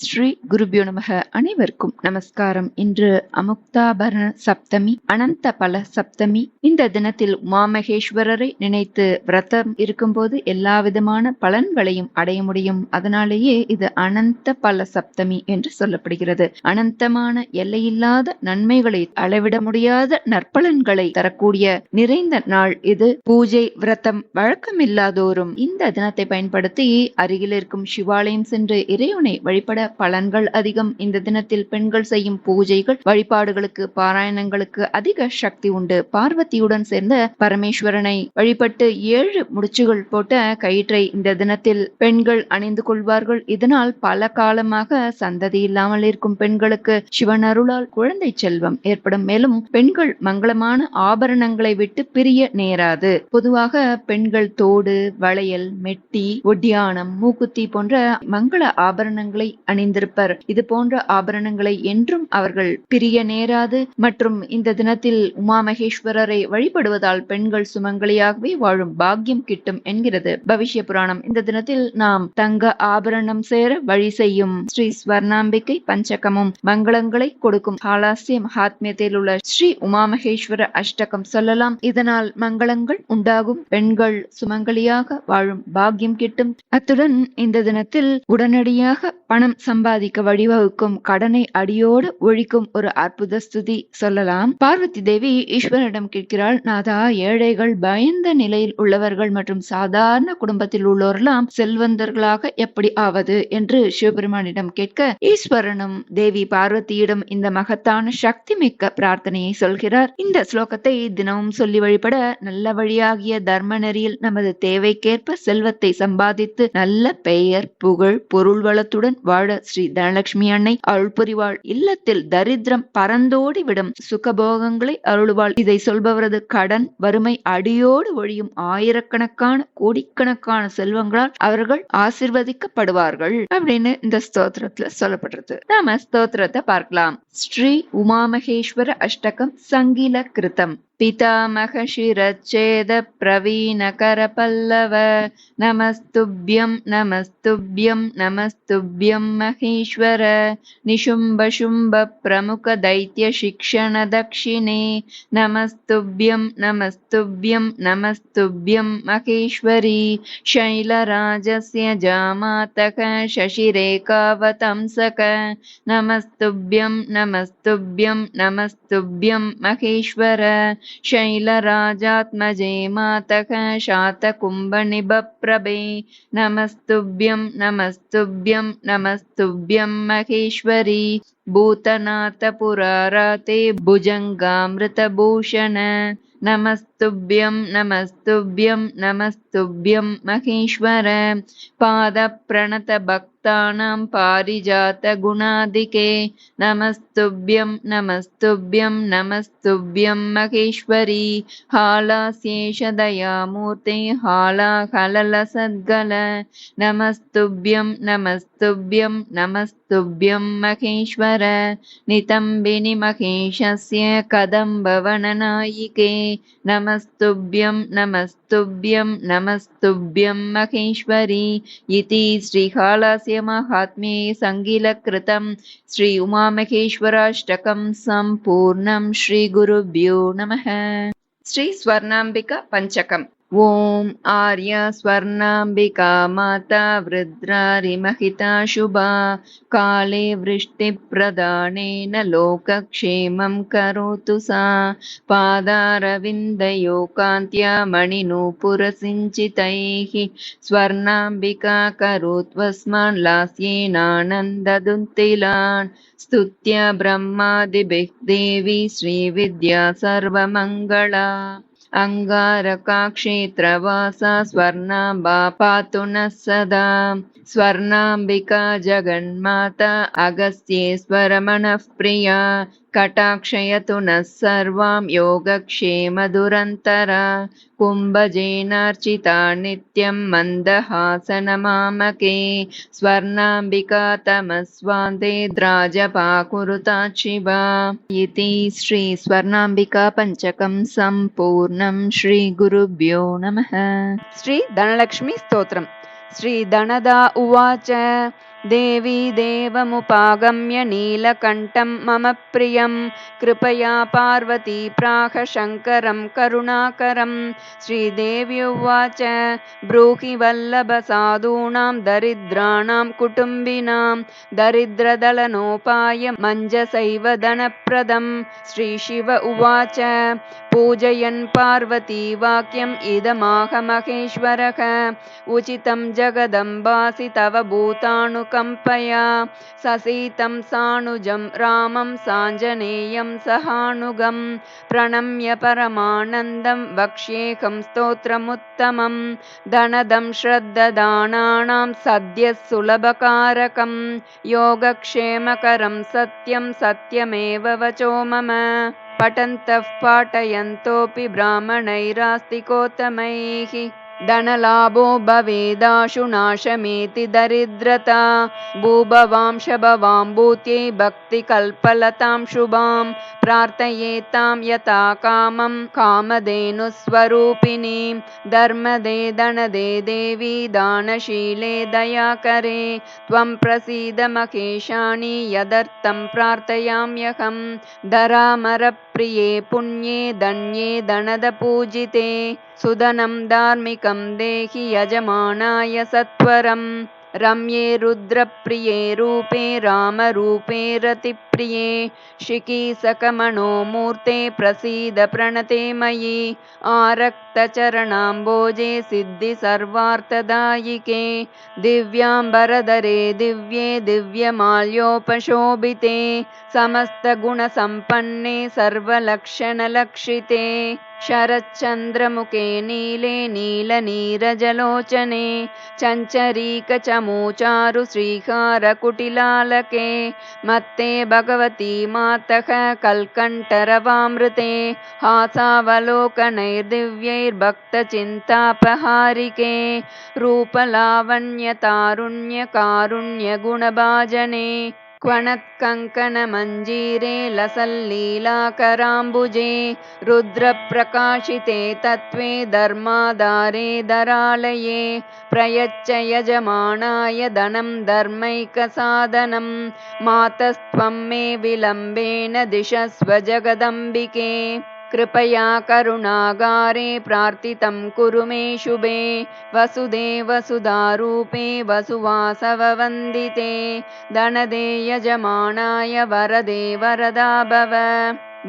ஸ்ரீ குருபியோ நமக. அனைவருக்கும் நமஸ்காரம். இன்று அமுக்தாபரண சப்தமி அனந்த பல சப்தமி. இந்த தினத்தில் உமாமகேஸ்வரரை நினைத்து விரதம் இருக்கும்போது எல்லா விதமான பலன்களையும் அடைய முடியும். அதனாலேயே இது அனந்த பல சப்தமி என்று சொல்லப்படுகிறது. அனந்தமான எல்லையில்லாத நன்மைகளை அளவிட முடியாத நற்பலன்களை தரக்கூடிய நிறைந்த நாள் இது. பூஜை விரதம் வழக்கமில்லாதோரும் இந்த தினத்தை பயன்படுத்தி அருகில் இருக்கும் சிவாலயம் சென்று இறைவனை வழிபட பலன்கள் அதிகம். இந்த தினத்தில் பெண்கள் செய்யும் பூஜைகள் வழிபாடுகளுக்கு பாராயணங்களுக்கு அதிக சக்தி உண்டு. பார்வதியுடன் சேர்ந்த பரமேஸ்வரனை வழிபட்டு ஏழு முடிச்சுகள் போட்ட கயிற்றை இந்த தினத்தில் பெண்கள் அணிந்து கொள்வார்கள். இதனால் பல காலமாக சந்ததி இல்லாமல் இருக்கும் பெண்களுக்கு சிவன் அருளால் குழந்தை செல்வம் ஏற்படும். மேலும் பெண்கள் மங்களமான ஆபரணங்களை விட்டு பிரிய நேராது. பொதுவாக பெண்கள் தோடு வளையல் மெட்டி ஒட்டியானம் மூக்குத்தி போன்ற மங்கள ஆபரணங்களை அணிந்திருப்பர். இது போன்ற ஆபரணங்களை என்றும் அவர்கள் பிரிய நேராது. மற்றும் இந்த தினத்தில் உமா மகேஸ்வரரை வழிபடுவதால் பெண்கள் சுமங்கலியாகவே வாழும் பாக்கியம் கிட்டும் என்கிறது. பவிஷ்ய புராணம். இந்த தினத்தில் நாம் தங்க ஆபரணம் சேர வழி செய்யும் ஸ்ரீ ஸ்வர்ணாம்பிகை பஞ்சகமும் மங்களங்களை கொடுக்கும் ஹாலாசிய மகாத்மியத்தில் உள்ள ஸ்ரீ உமாமகேஸ்வர அஷ்டகம் சொல்லலாம். இதனால் மங்களங்கள் உண்டாகும். பெண்கள் சுமங்கலியாக வாழும் பாக்கியம் கிட்டும். அத்துடன் இந்த தினத்தில் உடனடியாக பணம் சம்பாதிக்க வழிவகுக்கும் கடனை அடியோடு ஒழிக்கும் ஒரு அற்புத ஸ்துதி சொல்லலாம். பார்வதி தேவி ஈஸ்வரனிடம் கேட்கிறாள் நாதா ஏழைகள் பயந்த நிலையில் உள்ளவர்கள் மற்றும் சாதாரண குடும்பத்தில் உள்ளோரெல்லாம் செல்வந்தர்களாக எப்படி ஆவது? என்று சிவபெருமானிடம் கேட்க ஈஸ்வரனும் தேவி பார்வதியிடம் இந்த மகத்தான சக்தி மிக்க பிரார்த்தனையை சொல்கிறார். இந்த ஸ்லோகத்தை தினமும் சொல்லி வழிபட நல்ல வழியாகிய தர்ம நெறியில் நமது தேவைக்கேற்ப செல்வத்தை சம்பாதித்து நல்ல பெயர் புகழ் பொருள் வளத்துடன் வாழ ஸ்ரீ தனலட்சுமி அன்னை. அருள்புரிவாள் இல்லத்தில் தரித்திரம் பறந்தோடி விடும் சுகபோகங்களை அருள்வாள். இதை சொல்பவரது கடன் வறுமை அடியோடு ஒழியும் ஆயிரக்கணக்கான கோடிக்கணக்கான செல்வங்களால் அவர்கள் ஆசிர்வதிக்கப்படுவார்கள் அப்படின்னு இந்த ஸ்தோத்திரத்துல சொல்லப்படுறது. நாம ஸ்தோத்திரத்தை பார்க்கலாம். ஸ்ரீ உமாமகேஸ்வர அஷ்டகம் சங்கீல கிருத்தம் पितामहशिरच्छेद प्रवीणकरपल्लव नमस्तुभ्यं नमस्तुभ्यं नमस्तुभ्यं महेश्वर। निशुम्बशुम्बप्रमुखदैत्यशिक्षणदक्षिणे नमस्तुभ्यं नमस्तुभ्यं नमस्तुभ्यं महेश्वरी। शैलराजस्य जामातक शशिरेखावतंसक। नमस्तुभ्यं नमस्तुभ्यं नमस्तुभ्यं महेश्वर शैलराजात्मजे मातः शातकुम्भनिभप्रभे नमस्तुभ्यं नमस्तुभ्यं नमस्तुभ्यं महेश्वरी। भूतनाथपुराराते भुजङ्गामृतभूषण। नमस्तुभ्यं नमस्तुभ्यं नमस्तुभ्यं महेश्वर पादप्रणतभक्तानां पारिजातगुणादिके नमस्तुभ्यं नमस्तुभ्यं नमस्तुभ्यं महेश्वरी। हालाशेषदयामूर्ते, हालाहललसद्गल। नमस्तुभ्यं नमस्तुभ्यं नमस्तुभ्यं महेश्वर। नितम्बिनि महेशस्य कदम्बवननायिके। नमस्तुभ्यं नमस्तुभ्यं नमस्तुभ्यं महेश्वरी। इति श्रीकालास्य माहात्म्ये सङ्गिलकृतं श्री उमामहेश्वराष्टकं सम्पूर्णं श्रीगुरुभ्यो नमः. श्री स्वर्णाम्बिका पञ्चकम् ॐ आर्य स्वर्णाम्बिका माता वृद्रारिमहिता शुभा काले वृष्टिप्रदानेन लोकक्षेमं करोतु सा। पादारविन्दयो कान्त्या मणिनूपुरसिञ्चितैः स्वर्णाम्बिका करोत्वस्मान् लास्येनानन्ददुन्तिलान् स्तुत्या ब्रह्मादिभिः देवी श्रीविद्या सर्वमङ्गला अङ्गारकाक्षेत्रवासा स्वर्णाम्बा पातु नः सदा। स्वर्णाम्बिका जगन्माता अगस्त्येश्वरमणः प्रिया कटाक्षयतु नः सर्वां योगक्षेमदुरन्तरा। कुम्भजेनार्चिता नित्यं मन्दहासनमामके। स्वर्णाम्बिका द्राजपाकुरुता शिवा इति श्री स्वर्णाम्बिका पञ्चकं सम्पूर्णं श्रीगुरुभ्यो नमः। श्री धनलक्ष्मी स्तोत्रम्। श्री धनदा उवाच देवी देवमुपागम्य नीलकण्ठं मम प्रियं। कृपया पार्वती प्राह शङ्करं करुणाकरं। श्रीदेवी उवाच ब्रूहि वल्लभसाधूनां दरिद्राणां कुटुम्बिनां। दरिद्रदलनोपाय मञ्जसैव धनप्रदं। श्रीशिव उवाच पूजयन् पार्वती वाक्यम् इदमाह महेश्वरः। उचितं जगदम्बासि तव भूतानुकम्पया ससीतं सानुजं रामं साञ्जनेयं सहानुगं प्रणम्य परमानन्दं वक्ष्येकं स्तोत्रमुत्तमं धनदं श्रद्धदानानां सद्यः सुलभकारकं योगक्षेमकरं सत्यं सत्यमेव वचो मम पठन्तः पाठयन्तोऽपि ब्राह्मणैरास्तिकोत्तमैः। धनलाभो भवेदाशु नाशमेति दरिद्रता। भूभवां शभवां भूत्यै भक्तिकल्पलतां शुभां। प्रार्थयेतां यथा कामं कामधेनुस्वरूपिणीं। धर्मदे धनदे देवी दानशीले दयाकरे। त्वं प्रसीद महेशानि यदर्थं प्रार्थयाम्यहं धरामरप्रिये पुण्ये धन्ये धनदपूजिते सुदनं धार्मिकं देहि यजमानाय सत्वरं रम्ये रुद्रप्रिये रूपे रामरूपे रतिप्रिये शिखीसकमणो मूर्ते प्रसीद प्रणते मयि आरक्तचरणाम्बोजे सिद्धि सर्वार्थदायिके दिव्याम्बरधरे दिव्ये दिव्यमाल्योपशोभिते समस्तगुणसम्पन्ने सर्वलक्षणलक्षिते शरच्चन्द्रमुखे नीले नीलनीरजलोचने चञ्चरीकचमूचारु श्रीहारकुटिलालके मत्ते भगवती मातः कल्कण्ठरवामृते हासावलोकनैर्दिव्यैर्भक्तचिन्तापहारिके रूपलावण्यतारुण्यकारुण्यगुणभाजने क्वणत्कङ्कणमञ्जीरे लसल्लीलाकराम्बुजे रुद्रप्रकाशिते तत्त्वे धर्माधारे धरालये प्रयच्छ यजमानाय धनं धर्मैकसाधनं मातस्त्वं मे विलम्बेन दिशस्व जगदम्बिके कृपया करुणागारे प्रार्थितं कुरु मे शुभे। वसुदे वसुधारूपे वसुवासववन्दिते। धनदे यजमानाय वरदे वरदा भव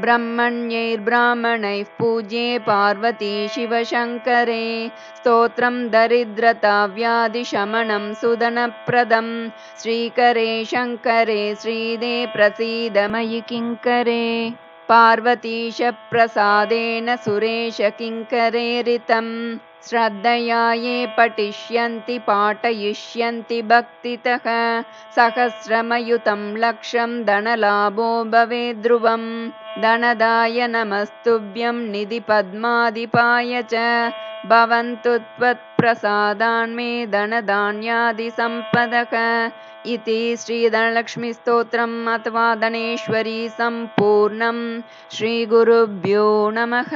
ब्रह्मण्यैर्ब्राह्मणैः पूज्ये पार्वती शिवशङ्करे। स्तोत्रं दरिद्रताव्याधिशमनं सुदनप्रदं। श्रीकरे शङ्करे श्रीदे प्रसीद मयि किङ्करे पार्वतीशप्रसादेन सुरेशकिङ्करेरितं श्रद्धया ये पठिष्यन्ति पाठयिष्यन्ति भक्तितः। सहस्रमयुतं लक्षं धनलाभो भवेद्ध्रुवं धनदाय नमस्तुभ्यं निधिपद्माधिपाय च। भवन्तु त्वत्प्रसादान्मे धनधान्यादिसम्पदः इति श्रीधनलक्ष्मीस्तोत्रम् अथवा धनेश्वरी सम्पूर्णं ஸ்ரீகுருப்யோ நமக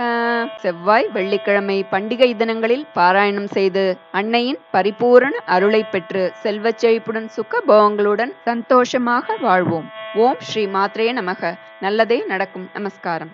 செவ்வாய் வெள்ளிக்கிழமை பண்டிகை தினங்களில் பாராயணம் செய்து அன்னையின் பரிபூரண அருளை பெற்று செல்வச் செழிப்புடன் சுகபோகங்களுடன் சந்தோஷமாக வாழ்வோம் ஓம் ஸ்ரீ மாத்ரே நமக நல்லதே நடக்கும் நமஸ்காரம்